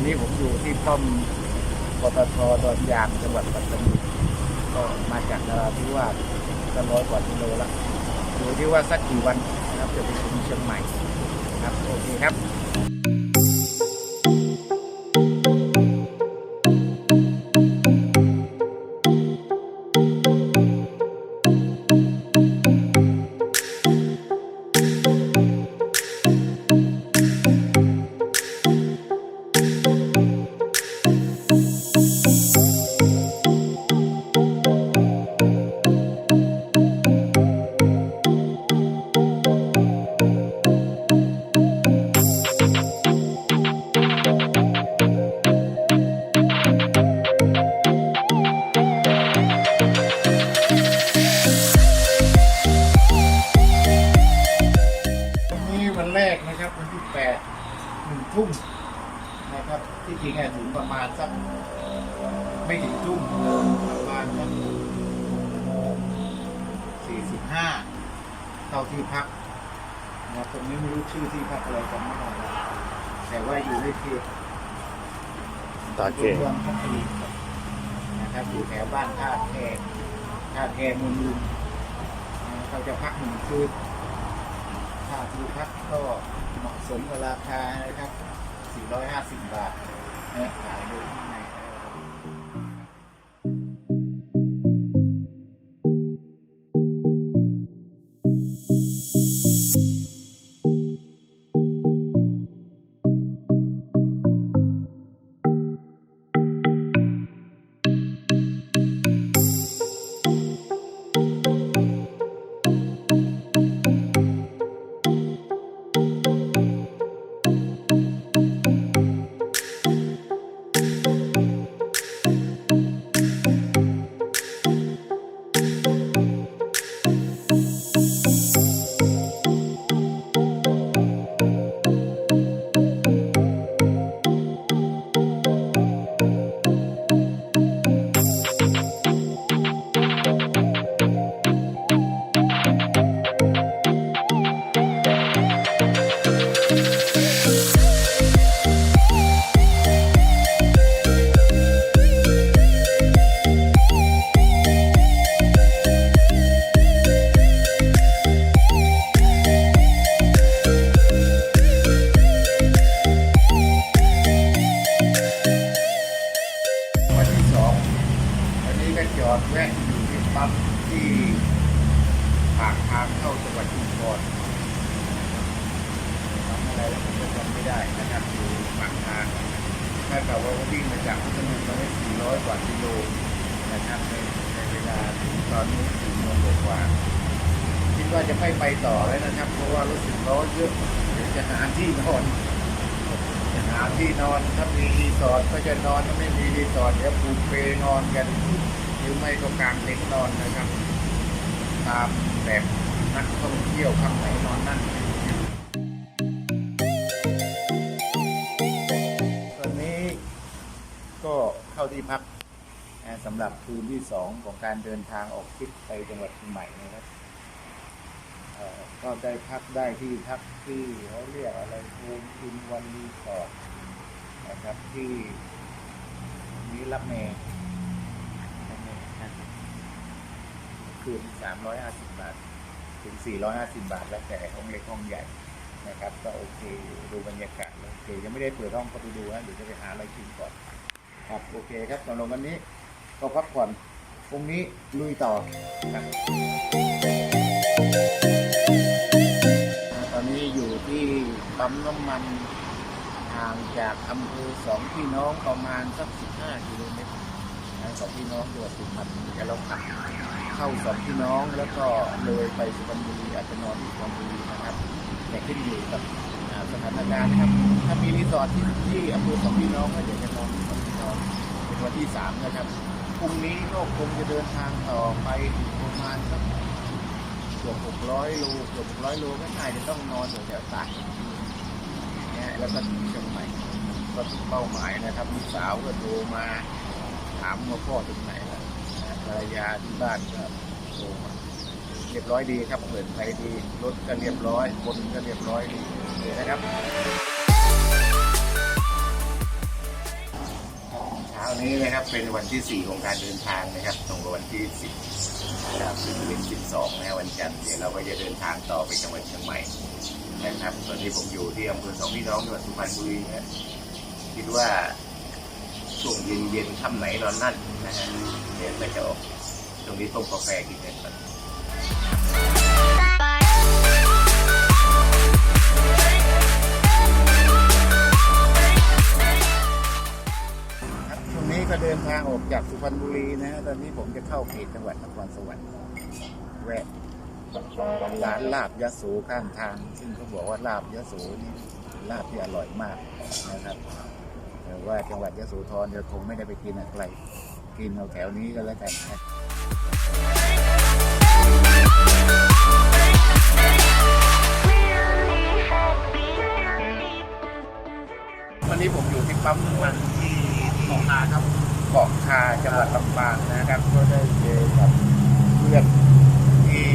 อนนี้ผมอยู่ที่ป้อมปตทดอนยางจังหวัดปัตตานีก็มาจากนราธิวาสก็ร้อยกว่ากิโลละดูที่ว่าสักกี่วันนะครับจะไปถึงเชียงใหม่ครับโอเคครับ เราจะพักหนึ่งคืนค่าที่พักก็เหมาะสมกับราคานะครับ 450 บาทนะขายโดย ที่ปากทางเข้าจังหวัดชุมพรทำอะไรแล้วผมก็จำไม่ได้นะครับอยู่ปากทางถ้าเกิดว่าวิ่งมาจากพัทลุงมาได้ 400 กว่ากิโลนะครับในในเวลาตอนนี้สี่โมงกว่าคิดว่าจะไม่ไปต่อแล้วนะครับ เพราะว่ารู้สึกร้อนเยอะเดี๋ยวจะหาที่นอนจะหาที่นอนถ้ามีรีสอร์ทก็จะนอนถ้าไม่มีรีสอร์ทเดี๋ยวปูเปนอนกัน รือไม่ก็กางเต็นท์นอนนะครับ ตามแบบนักท่องเที่ยวข้างไหนนอนนั่นตอนนี้ก็เข้าที่พักสำหรับคืนที่สองของการเดินทางออกทริปไปจังหวัดเชียงใหม่นะครับก็ได้พักได้ที่พักที่เขาเรียกอะไรโฮมอินวันรีสอร์ทนะครับที่นี้รับเมย์รับเมย์นะครับ คืนสามร้อยห้าสิบาท ถึงสี่ร้อยห้าสิบาท แล้วแต่ห้องเล็กห้องใหญ่นะครับ ก็โอเคดูบรรยากาศโอเคยังไม่ได้เปิดห้องเข้าไปดูนะเดี๋ยวจะไปหาอะไรกินก่อนครับโอเคครับสำหรับวันนี้ก็พักผ่อนพรุ่งนี้ลุยต่อครับตอนนี้อยู่ที่ปั๊มน้ำมันห่างจากอำเภอสองพี่น้องประมาณสักสิบห้ากิโลเมตรสองพี่น้องตัวสุพรรณจะเราขับ เข้าสองพี่น้องแล้วก็เลยไปสุพรรณบุรีอาจจะนอนที่สุพรรณบุรีนะครับแต่ขึ้นอยู่กับสถานการณ์นะครับ ถ้ามีรีสอร์ทที่ที่อำเภอสองพี่น้องก็เดี๋ยวจะนอนที่สองพี่น้องเป็นวันที่สามนะครับพรุ่งนี้ก็คงจะเดินทางต่อไปประมาณสักเกือบหกร้อยโลเกือบหกร้อยโลก็น่าจะต้องนอนอยู่แถวตากเนี่ยแล้วก็ถึงเชียงใหม่ก็ถึงเป้าหมายนะครับลูกสาวก็โทรมาถามว่าพ่อถึงไหน ภรรยาที่บ้านก็โทรมาเรียบร้อยดีครับเปิดไฟดีรถก็เรียบร้อยคนก็เรียบร้อยดีโอเคนะครับวันนี้นะครับเป็นวันที่ 4 ของการเดินทางนะครับตรงกับวันที่ 10นะครับถึงเป็น12นะวันจันทร์เดี๋ยวเราก็จะเดินทางต่อไปจังหวัดเชียงใหม่นะครับตอนนี้ผมอยู่ที่อำเภอสองพี่น้องจังหวัดสุพรรณบุรีนะคิดว่า ช่วงเย็นๆค่ำไหนนอนนั่นนะฮะเดี๋ยวก็จะออกตรงนี้ต้มกาแฟกินกันก่อนครับช่วงนี้ก็เดินทางออกจากสุพรรณบุรีนะฮะตอนนี้ผมจะเข้าเขตจังหวัดนครสวรรค์แวะร้านลาบยะโสข้างทาง ซึ่งเขาบอกว่าลาบยะโสนี่ลาบที่อร่อยมากนะครับ ว่าจังหวัดยะโสธรจะคงไม่ได้ไปกินอะไรกินเอาแถวนี้ก็แล้วกันนะวันนี้ผมอยู่ที่ปั๊มน้ำมันที่เกาะคาครับเกาะคาจังหวัดลำปางนะครับก็ได้เจอกับเพื่อนที่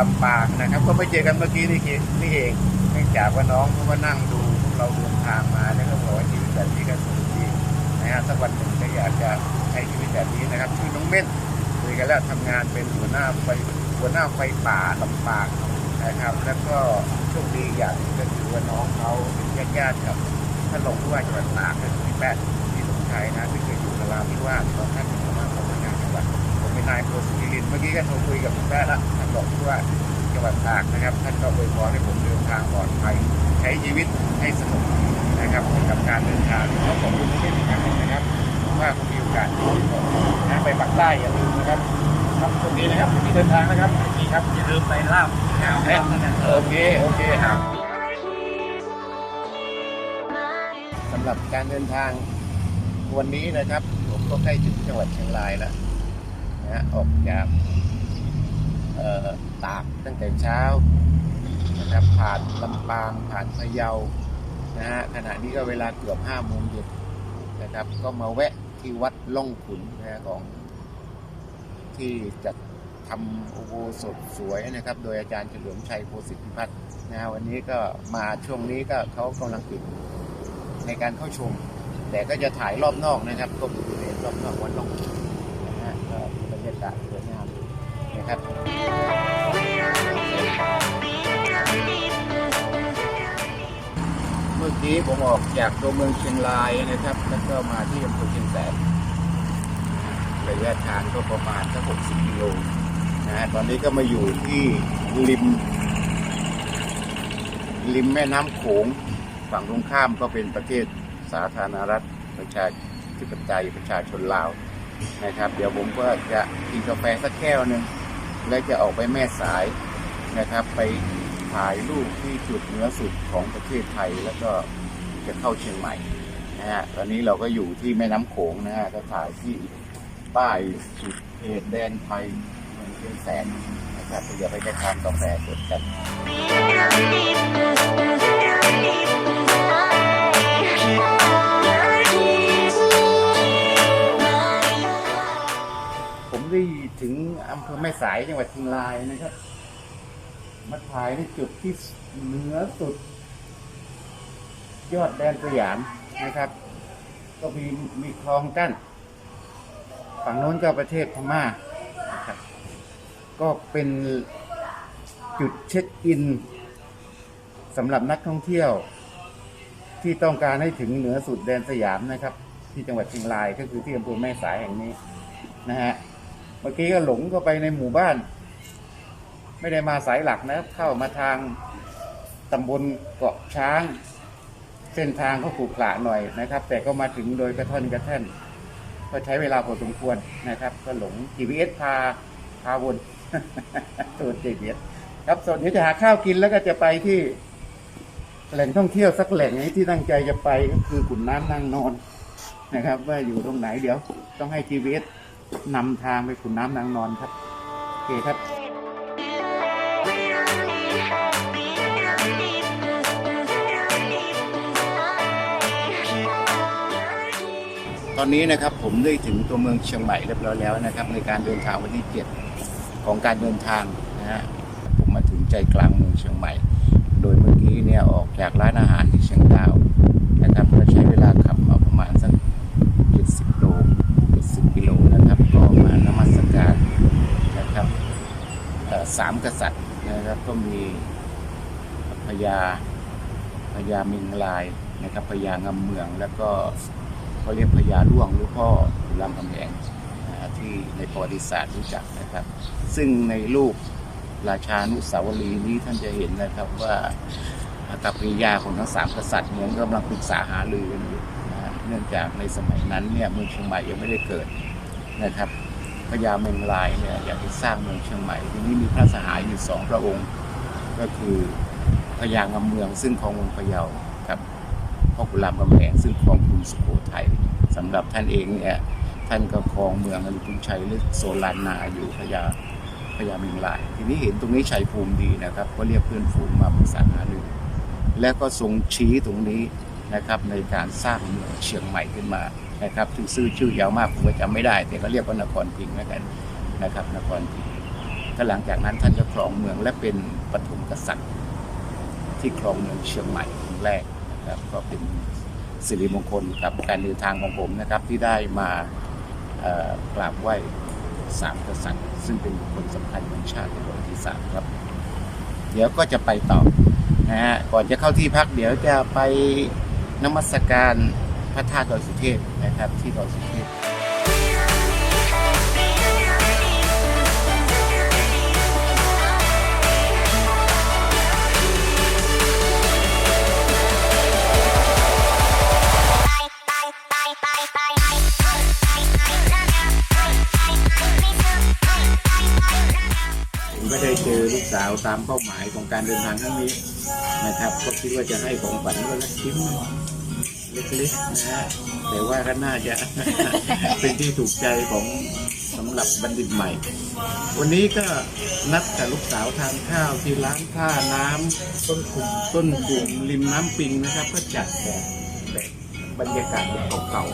ลำปางนะครับ ก็ไม่เจอกันเมื่อกี้นี่เองนี่เองเนื่องจากว่าน้องเขาก็นั่งดูพวกเราเดินทางมาแล้วก็ แบบนี้ก็สนุกดีนะฮะสักวันหนึ่งก็อยากจะใช้ชีวิตแบบนี้นะครับชื่อน้องเม่นคุยกันแล้วทำงานเป็นหัวหน้าไฟหัวหน้าไฟป่าลำปางนะครับ แล้วก็โชคดีอย่างนึงก็คือว่าน้องเขาเป็นญาติกับท่านรองผู้ว่าจังหวัดตากก็คือพี่แป๊ะที่สมชัยนะที่เคยอยู่กับเราที่ว่าตอนท่านเป็นหัวหน้าสำนักงานจังหวัดผมเป็นนายโพสิรินท์เมื่อกี้ก็โทรคุยกับคุณแม่ละท่านบอกว่า จังหวัดตากนะครับ ท่านก็อวยพรให้ผมเดินทางปลอดภัยใช้ชีวิตให้สนุกนะครับกับการเดินทางขอขอบคุณทุกท่านอีกครั้งหนึ่งนะครับว่าผมมีโอกาสนะไปปักใต้อย่าลืมนะครับครับตรงนี้นะครับที่เดินทางนะครับนี่ครับอย่าลืมไปลาบแม่โอเคโอเคครับสำหรับการเดินทางวันนี้นะครับ ผมก็ใกล้ถึงจังหวัดเชียงรายแล้วนะฮะออกจากเอ่อ ตากตั้งแต่เช้านะครับผ่านลำปางผ่านพะเยานะฮะขณะนี้ก็เวลาเกือบห้าโมงเย็นนะครับก็มาแวะที่วัดล่องขุนนะฮะของที่จะทำอุโบสถสวยนะครับ โดยอาจารย์เฉลิมชัยโพสิทธิพัฒน์นะฮะวันนี้ก็มาช่วงนี้ก็เขากำลังปิดในการเข้าชม แต่ก็จะถ่ายรอบนอกนะครับ ก็บริเวณรอบนอกวัดล่องขุนนะฮะก็บรรยากาศสวยงาม นะครับ เมื่อกี้ผมออกจากตัวเมืองเชียงรายนะครับ แล้วก็มาที่อำเภอเชียงแสนระยะทางก็ประมาณสัก60กิโลนะฮะตอนนี้ก็มาอยู่ที่ริม ริมแม่น้ำโขง ฝั่งตรงข้ามก็เป็นประเทศสาธารณรัฐประชาธิปไตยประชาชนลาวนะครับ เดี๋ยวผมก็จะกินกาแฟสักแก้วหนึ่ง และจะออกไปแม่สายนะครับ ไปถ่ายรูปที่จุดเหนือสุดของประเทศไทยแล้วก็จะเข้าเชียงใหม่นะฮะตอนนี้เราก็อยู่ที่แม่น้ำโขงนะฮะก็ถ่ายที่ป้ายสุดเขตแดนไทยเมืองเชียงแสนนะครับอย่าไปจะทานกาแฟสดกัน ได้ถึงอำเภอแม่สายจังหวัดเชียงรายนะครับ มาถ่ายในจุดที่เหนือสุด ยอดแดนสยามนะครับ ก็มีมีคลองกั้น ฝั่งโน้นก็ประเทศพม่านะครับก็เป็นจุดเช็คอินสำหรับนักท่องเที่ยว ที่ต้องการให้ถึงเหนือสุดแดนสยามนะครับ ที่จังหวัดเชียงรายก็คือที่อำเภอแม่สายแห่งนี้นะฮะ มื่อกี้ก็หลงเข้าไปในหมู่บ้าน ไม่ได้มาสายหลักนะเข้ามาทางตำบลเกาะช้าง เส้นทางก็ขรุขระหน่อยนะครับ แต่ก็มาถึงโดยกระท่อนกระแท่นก็ใช้เวลาพอสมควรนะครับ ก็หลง GPS พาพาวนตัว GPS ครับส่วนนี้จะหาข้าวกินแล้วก็จะไปที่แหล่งท่องเที่ยวสักแหล่งนี้ที่ตั้งใจจะไปก็คือขุนน้ำนั่งนอนนะครับ ว่าอยู่ตรงไหนเดี๋ยว ต้องให้ GPS นำทางไปขุนน้ำนางนอนครับ โอเคครับตอนนี้นะครับผมได้ถึงตัวเมืองเชียงใหม่เรียบร้อยแล้วนะครับ ในการเดินทางวันที่เจ็ดของการเดินทางนะฮะผมมาถึงใจกลางเมืองเชียงใหม่ โดยเมื่อกี้เนี่ยออกจากร้านอาหารที่เชียงดาวนะครับก็ใช้เวลาขับมาประมาณสัก นมัสการนะครับเอ่อ สามกษัตริย์นะครับก็มีพญาพญามิงลายนะครับพญางำเมือง แล้วก็เขาเรียกพญาล่วงหรือพ่อรามคำแหงที่ในประวัติศาสตร์รู้จักนะครับ ซึ่งในรูปราชานุสาวรีย์นี้ท่านจะเห็นนะครับว่ากับปิยาของทั้งสามกษัตริย์เนี่ยกำลังปรึกษาหารือกันอยู่นะเนื่องจากในสมัยนั้นเนี่ยเมืองเชียงใหม่ยังไม่ได้เกิดนะครับ ญาเมงลายเนี่ยอยากจะสร้างเมืองเชียงใหม่ทีนี้มีพระสหายอยู่สองพระองค์ ก็คือพญางำเมืองซึ่งครองเมืองพะเยากับพ่อขุนรามคำแหงซึ่งครองกรุงสุโขทัยสำหรับท่านเองเนี่ยท่านก็ครองเมืองอริพุนชัยหรือโซลานนาอยู่พญาพญาเมงลาย ทีนี้เห็นตรงนี้ชัยภูมิดีนะครับ ก็เรียกเพื่อนฝูงมาปรึกษาหารือแล้วก็ทรงชี้ตรงนี้นะครับในการสร้างเมืองเชียงใหม่ขึ้นมา นะครับถึงชื่อชื่อยาวมากผมก็จำไม่ได้ แต่ก็เรียกว่านครพิงค์แล้วกันนะครับ นครพิงค์ก็หลังจากนั้นท่านก็ครองเมืองและเป็นปฐมกษัตริย์ ที่ครองเมืองเชียงใหม่คนแรกนะครับก็เป็นสิริมงคลกับการเดินทางของผมนะครับที่ได้มากราบไหว้สามกษัตริย์ ซึ่งเป็นบุคคลสำคัญของชาติในประวัติศาสตร์ครับ เดี๋ยวก็จะไปต่อนะฮะก่อนจะเข้าที่พักเดี๋ยวจะไปนมัสการ พระธาตุดอยสุเทพนะครับ ที่ดอยสุเทพผมไม่ได้เจอลูกสาวตามเป้าหมายของการเดินทางครั้งนี้นะครับ ก็คิดว่าจะให้ของขวัญวันละชิ้น เล็กๆนะฮะแต่ว่าก็น่าจะเป็นที่ถูกใจของสำหรับบัณฑิตใหม่ วันนี้ก็นัดกับลูกสาวทานข้าวที่ร้านท่าน้ำต้นกลุ่มต้นกลุ่มริมน้ำปิงนะครับก็จัดแบบแบบบรรยากาศแบบเก่า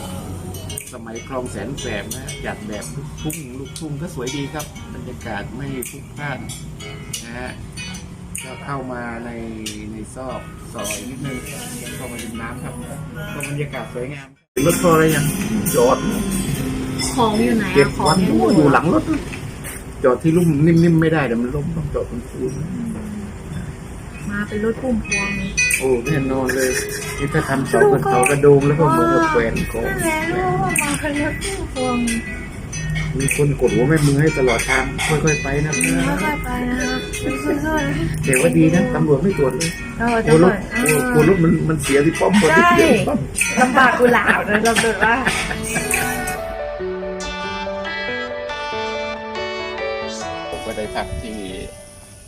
ๆสมัยคลองแสนแสบนะจัดแบบลูกทุ่งลูกทุ่งก็สวยดีครับ บรรยากาศไม่พลุกพล่านนะฮะ ก็เข้ามาในในซอกซอยนิดนึงเข้ามาริมน้ำครับก็บรรยากาศสวยงามรถพออะไรยังจอดของอยู่ไหนเก็บอะของวันอยู่อยู่หลังรถจอดที่ลุ่มนิ่มๆไม่ได้เดี๋ยวมันล้มต้องจอดบนพื้นมาเป็นรถพุ่มพวงเลยโอ้แน่นอนเลยนี่ถ้าทำเสากับเสากระโดงแล้วก็เหมือนกับแขวนของ นั่นแหละลูกมาเป็นรถพุ่มพวง มีคนกดหัวแม่มือให้ตลอดทางค่อยๆไปนะค่อยๆไปนะครับค่อยๆแต่ว่าดีนะตำรวจไม่ตรวจเลยเรากจะลัวรเปิถดกลัวกลัวรถมันมันเสียที่ป้อมพอที่เสียที่ป้อมลำบากกุหลาบเลยเราเกิดว่าผมก็ได้พักที่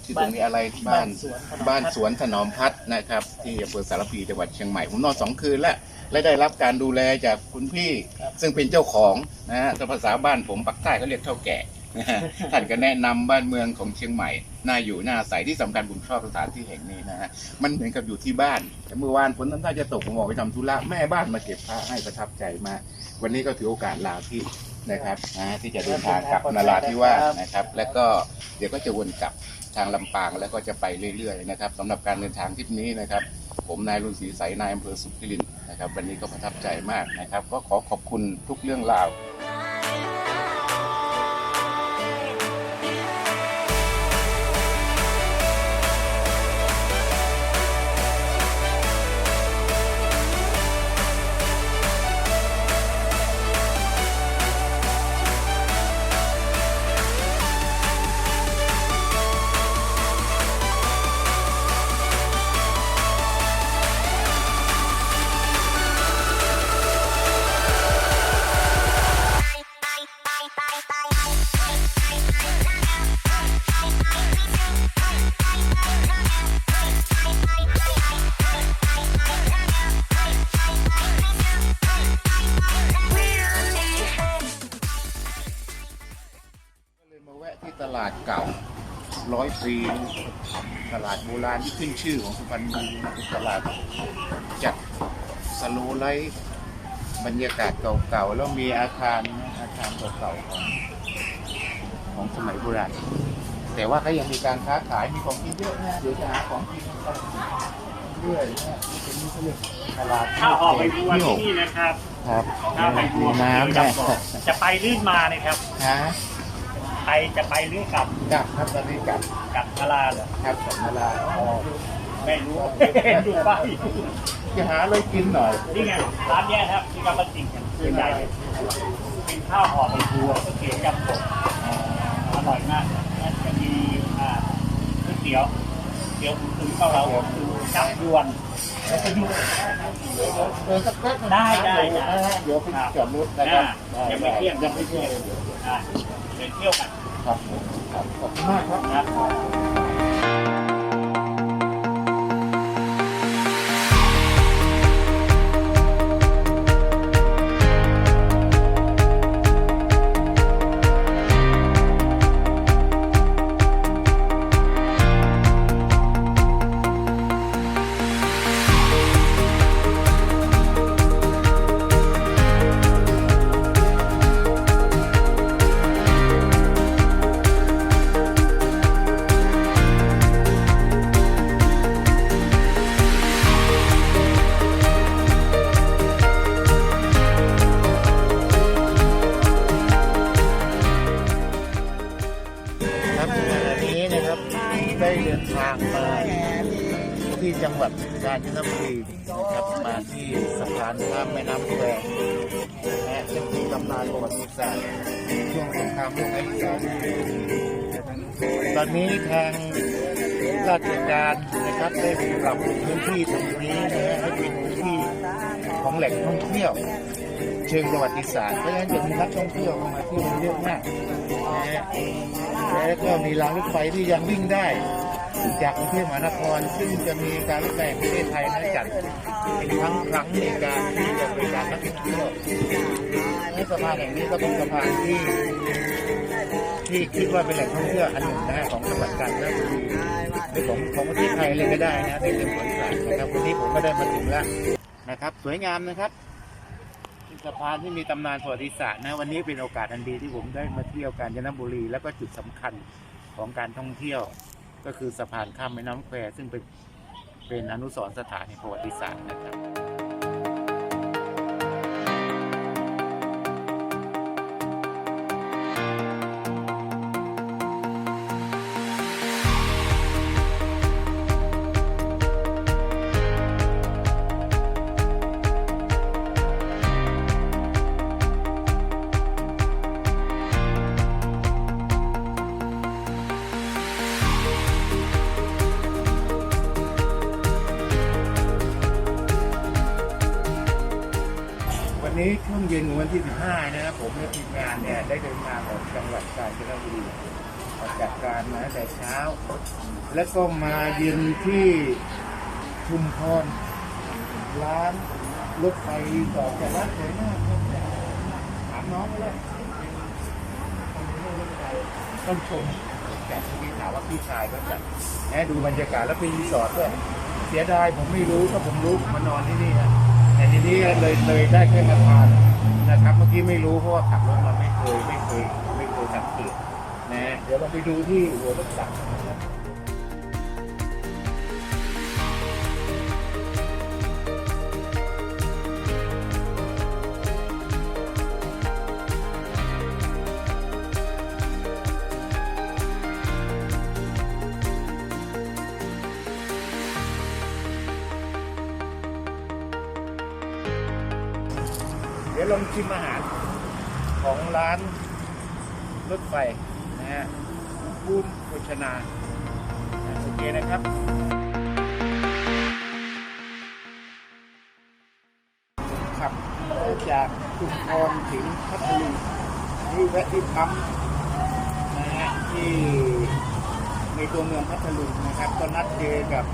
ที่ตรงนี้อะไรที่บ้านบ้านสวนถนอมพัฒน์นะครับ ที่อำเภอสารพีจังหวัดเชียงใหม่ผมนอนสองคืนแล้ว และได้รับการดูแลจากคุณพี่ ซึ่งเป็นเจ้าของนะฮะแต่ภาษาบ้านผมปักใต้เขาเรียกเท่าแก่นะฮะท่านก็แนะนำบ้านเมืองของเชียงใหม่ น่าอยู่น่าอาศัยที่สำคัญผมชอบสถานที่แห่งนี้นะฮะมันเหมือนกับอยู่ที่บ้านแต่เมื่อวานฝนน้ำท่าจะตกผมออกไปทำธุระแม่บ้านมาเก็บผ้าให้ประทับใจมากวันนี้ก็ถือโอกาสลาที่นะครับนะที่จะเดินทางกลับนราธิวาสนะครับ แล้วก็เดี๋ยวก็จะวนกลับทางลำปางแล้วก็จะไปเรื่อยๆนะครับสำหรับการเดินทางทริปนี้นะครับ ผมนายรุนศรีใสนายอำเภอสุขิรินทร์ นะครับ วันนี้ก็ประทับใจมากนะครับ ก็ขอขอบคุณทุกเรื่องราว ตลาดโบราณที่ขึ้นชื่อของสุพรรณบุรีเป็นตลาดจัดสโลไลท์บรรยากาศเก่าๆ แล้วมีอาคารนะอาคารเก่าๆของของสมัยโบราณ แต่ว่าก็ยังมีการค้าขายมีของกินเยอะนะเดี๋ยวจะหาของกินกันไปเรื่อยนะนี่เป็นนี่เขาเรียกตลาดข้าวหอมใบบัวเที่ยวที่นี่นะครับครับข้าวใบบัมีวน้ำจะนะบอกจะไปลื่นมาเลยครับฮะ ไปจะไปลื่นกลับกลับครับตอนนี้กลับกลับพลาเหรอครับกลับมาลาอ๋อไม่รู้เห็นอยู่ป้ายจะหาอะไรกินหน่อยนี่ไงร้านเนี้ยครับที่กำลังจริงกันเป็นใหญ่เลยเป็นข้าวหอมใบบัวก็เขียนยำสดอร่อยมากแล้วจะมีอ่าก๋วยเตี๋ยวเตี๋ยวหมูตุ๋นข้าวเราคือจับยวนแล้วก็ยุ่งเดินสักแป๊บนึงได้ได้ได้นะฮะเดี๋ยวไปจอดรถนะครับอ่ายังไม่เที่ยงยังไม่เที่ยงอ่า เดินเที่ยวกัน ครับผมครับขอบคุณมากครับนะครับครับ นี้ทางราชการนะครับได้ปรับพื้นที่ตรงนี้นะฮะให้เป็นพื้นที่ของแหล่งท่องเที่ยว เชิงประวัติศาสตร์เพราะฉะนั้นจะมีนักท่องเที่ยวเข้ามาเที่ยวเยอะมากนะฮะและก็มีรางรถไฟที่ยังวิ่งได้ จากกรุงเทพมหานคร ซึ่งจะมีการรถไฟแห่งประเทศไทยนั้นจัดเป็นครั้งครั้งในการที่จะบริการนักท่องเที่ยวและสะพานแห่งนี้ก็เป็นสะพานที่ ที่คิดว่าเป็นแหล่งท่องเที่ยวอันหนึ่งนะของจังหวัดกาญจนบุรีหรือของของประเทศไทยเลยก็ได้นะในเรื่องประวัติศาสตร์นะครับวันนี้ผมก็ได้มาถึงแล้วนะครับ สวยงามนะครับสะพานที่มีตำนานประวัติศาสตร์นะวันนี้เป็นโอกาสอันดีที่ผมได้มาเที่ยวกาญจนบุรี แล้วก็จุดสำคัญของการท่องเที่ยว ก็คือสะพานข้ามแม่น้ำแควซึ่งเป็นเป็นอนุสรณ์สถานในประวัติศาสตร์นะครับ แล้วก็มาเย็นที่ชุมพรร้านรถไฟต่อจากร้านสวยมากครับถามน้องไปเลยต้องชมแต่ที่ถามว่าพี่ชายก็จัดแหมดูบรรยากาศแล้วเป็นรีสอร์ทด้วยเสียดายผมไม่รู้ถ้าผมรู้ผมมานอนที่นี่นะแต่ทีนี้เลยเลยได้แค่มาทานนะครับเมื่อกี้ไม่รู้เพราะว่าขับรถมาไม่เคยไม่เคยไม่เคยสังเกตนะเดี๋ยวเราไปดูที่หัวรถจักรนะครับ ชิมอาหารของร้านรถไฟนะฮะบูมโภชนาโอเคนะครับขับจากชุมพรถึงพัทลุงนี่แวะที่ปั๊มนะฮะที่ในตัวเมืองพัทลุงนะครับ ก็นัดเจอกับ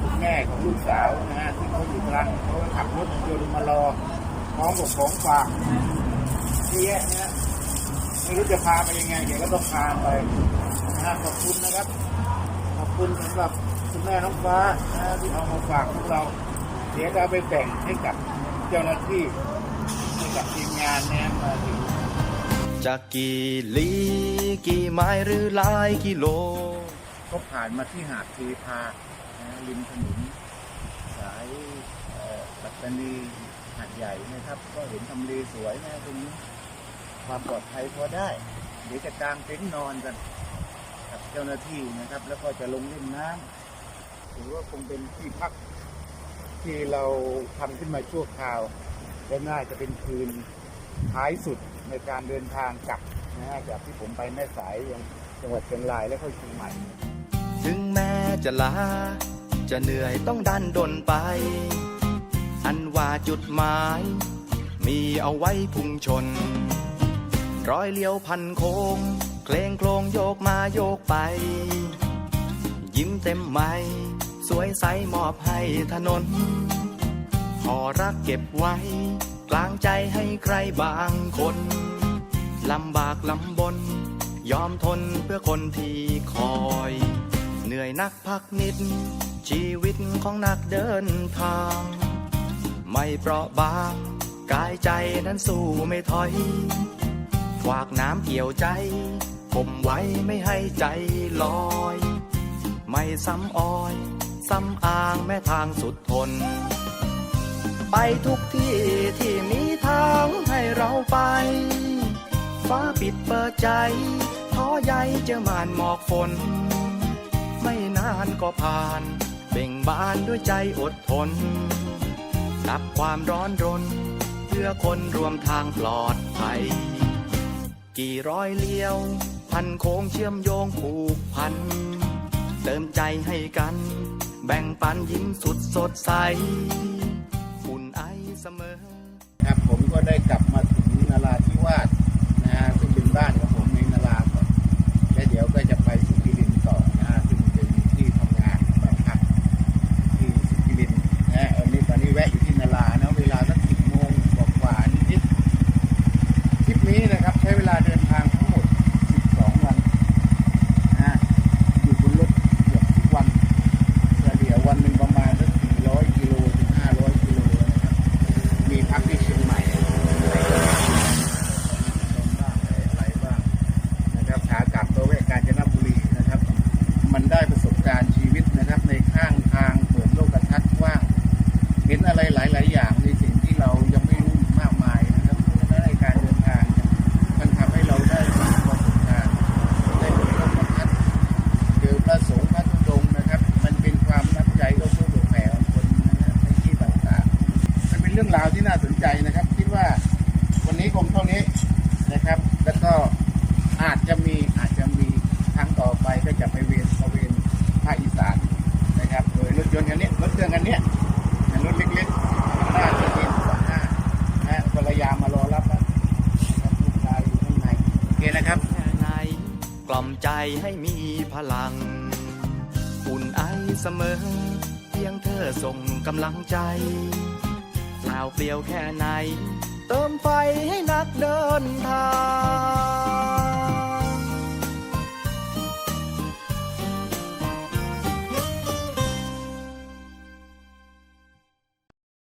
คุณแม่ของลูกสาวนะฮะ เขาอยู่ตรังเขาขับรถยนต์มารอพร้อมกับของฝากเยอะแยะนะฮะไม่รู้จะพาไปยังไงเดี๋ยวก็ต้องพาไปนะฮะขอบคุณนะครับ ขอบคุณสำหรับคุณแม่น้องฟ้านะที่เอามาฝากพวกเรา เดี๋ยวจะเอาไปแบ่งให้กับเจ้าหน้าที่ให้กับทีมงานนะมาถึงจะกี่ลีกี่ไม้หรือหลายกิโล ก็ผ่านมาที่หาดเทพาริมถนน อ่อปัตตานีหาดใหญ่นะครับ ก็เห็นทำเลสวยนะตรงนี้ความปลอดภัยพอได้ เดี๋ยวจะกางเต็นท์นอนกันกับเจ้าหน้าที่นะครับ แล้วก็จะลงเล่นน้ำถือว่าคงเป็นที่พักที่เราทำขึ้นมาชั่วคราว และน่าจะเป็นคืนท้ายสุดในการเดินทางกลับนะฮะจากที่ผมไปแม่สายยังจังหวัดเชียงรายและค่อยเชียงใหม่ ถึงแม้จะลา จะเหนื่อยต้องดันดนไป อันว่าจุดหมาย มีเอาไว้พุ่งชน ร้อยเลี้ยวพันโค้ง เคลงโครงโยกมาโยกไป ยิ้มเต็มไม้สวยใสมอบให้ถนนขอรักเก็บไว้ กลางใจให้ใครบางคนลำบากลำบน ยอมทนเพื่อคนที่คอย เหนื่อยนักพักนิด ชีวิตของนักเดินทาง ไม่เปราะบางกายใจนั้นสู้ไม่ถอย ฝากน้ำเกี่ยวใจ ผมไว้ไม่ให้ใจลอย ไม่ซ้ำอ้อย ซ้ำอ้างแม่ทางสุดทน ไปทุกที่ที่มีทางให้เราไป ฟ้าปิดเปิดใจท้อใยเจอมานหมอกฝน ไม่นานก็ผ่าน เบ่งบานด้วยใจอดทน ดับความร้อนรน เพื่อคนรวมทางปลอดภัย กี่ร้อยเลี้ยว พันโค้งเชื่อมโยงผูกพัน เติมใจให้กัน แบ่งปันยิ้มสุดสดใสอุ่นไอเสมอ ครับผมก็ได้กลับมาถึงนราธิวาสนะฮะซึ่งเป็นบ้านของผมในนาราก่อนและเดี๋ยวก็จะไปสุขิรินทร์ต่อนะฮะซึ่งเป็นที่ทำงานบ้านพักที่สุขิรินทร์นะฮะวันนี้ตอนนี้แวะอยู่ที่นารานะเวลาสักสิบโมงกว่าๆนิดๆทริปนี้นะครับใช้เวลาเดินทางทั้งหมด 12 วันนะฮะอยู่บนรถเกือบทุกวันเฉลี่ยวันหนึ่งประมาณสัก400กิโลถึง500กิโลนะครับ มีพักที่เชียงใหม่บ้างอะไรบ้างนะครับขากลับตัวเวะกาญจนบุรีนะครับ มันได้ประสบการณ์ชีวิตนะครับ ในข้างทางเปิดโลกทัศน์กว้าง เห็นอะไรหลาย ๆ อย่างในสิ่งที่เรายังไม่รู้มากมายนะครับเพราะฉะนั้นในการเดินทางเนี่ยมันทำให้เราได้ประสบการณ์ได้เปิดโลกทัศน์เจอพระสงฆ์พระธุดงค์นะครับ มันเป็นความน้ำใจก็ช่วยเหลือแผ่ของคนนะครับในที่ต่างๆ มันเป็นเรื่องราวที่น่าสนใจนะครับ คิดว่าวันนี้คงเท่านี้นะครับ แล้วก็อาจจะมีอาจจะมีครั้งต่อไปก็จะไปเวียนตระเวนภาคอีสานนะครับ โดยรถยนต์คันนี้รถเครื่องคันนี้รถเล็กๆน่าจะเป็นสองห้านะฮะภรรยามารอรับแล้วนะครับลูกชายอยู่ข้างในโอเคนะครับแค่ไหนกล่อมใจให้มีพลังอุ่นไอเสมอ เพียงเธอส่งกำลังใจ เปล่าเปลี่ยวแค่ไหน เติมไฟให้นักเดินทาง